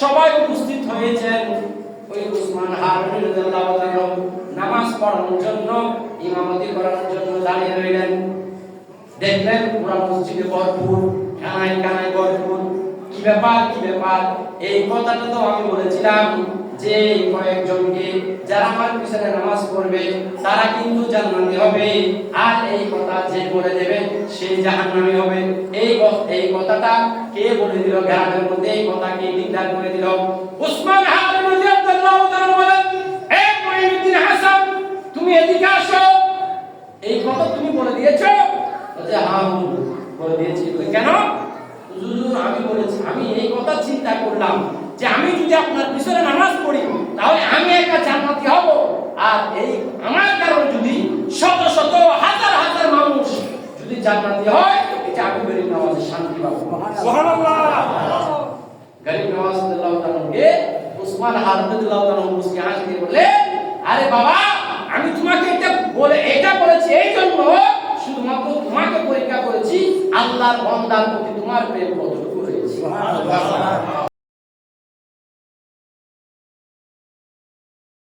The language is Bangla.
সবাই উপস্থিত হয়েছেন। ওই উসমান হারুন নামাজ পড়ানোর জন্য, ইমামতি করার জন্য দাঁড়িয়ে রইলেন। দেখলেন পুরো মসজিদে ভরপুর, কানায় কানায় ভরপুর। কি ব্যাপার কি ব্যাপার? এই কথাটা তো আমি বলেছিলাম। যে কয়েকজনকে যারা আমার পিছনে নামাজ পড়বে তারা কিন্তু জান্নাতি হবে। আর এই কথা যে বলে দেবে সেই জাহান্নামী হবে। এই এই কথাটা কে বলে দিল? গ্রামের মধ্যে এই কথা কে নির্ধার করে দিল? উসমান হারুন রাদিয়াল্লাহু তুমি এদিকে আসো। এই কথা তুমি বলে দিয়েছ? বলছে হ্যাঁ বলে দিয়েছি। বলে, কেন? হুজুর আমি বলেছি আমি এই কথা চিন্তা করলাম। আমি যদি আপনার পিছনে নামাজ পড়ি তাহলে আমি একা জান্নাতি হব। আর এই আমার কারণে যদি শত শত হাজার হাজার মানুষ যদি জান্নাতি হয় এটা আমি গরিব নামাজে শান্তি পাবো গরিব রাদিয়াল্লাহু তাআলাকে উসমান হারুন রাদিয়াল্লাহু তাআলা মুসকে হাসি বলে আরে বাবা আমি তোমাকে এটা বলে এটা বলেছি এই জন্য শুধুমাত্র তোমাকে পরীক্ষা করেছি আল্লাহর বান্দার প্রতি তোমার প্রেম কতটুকু?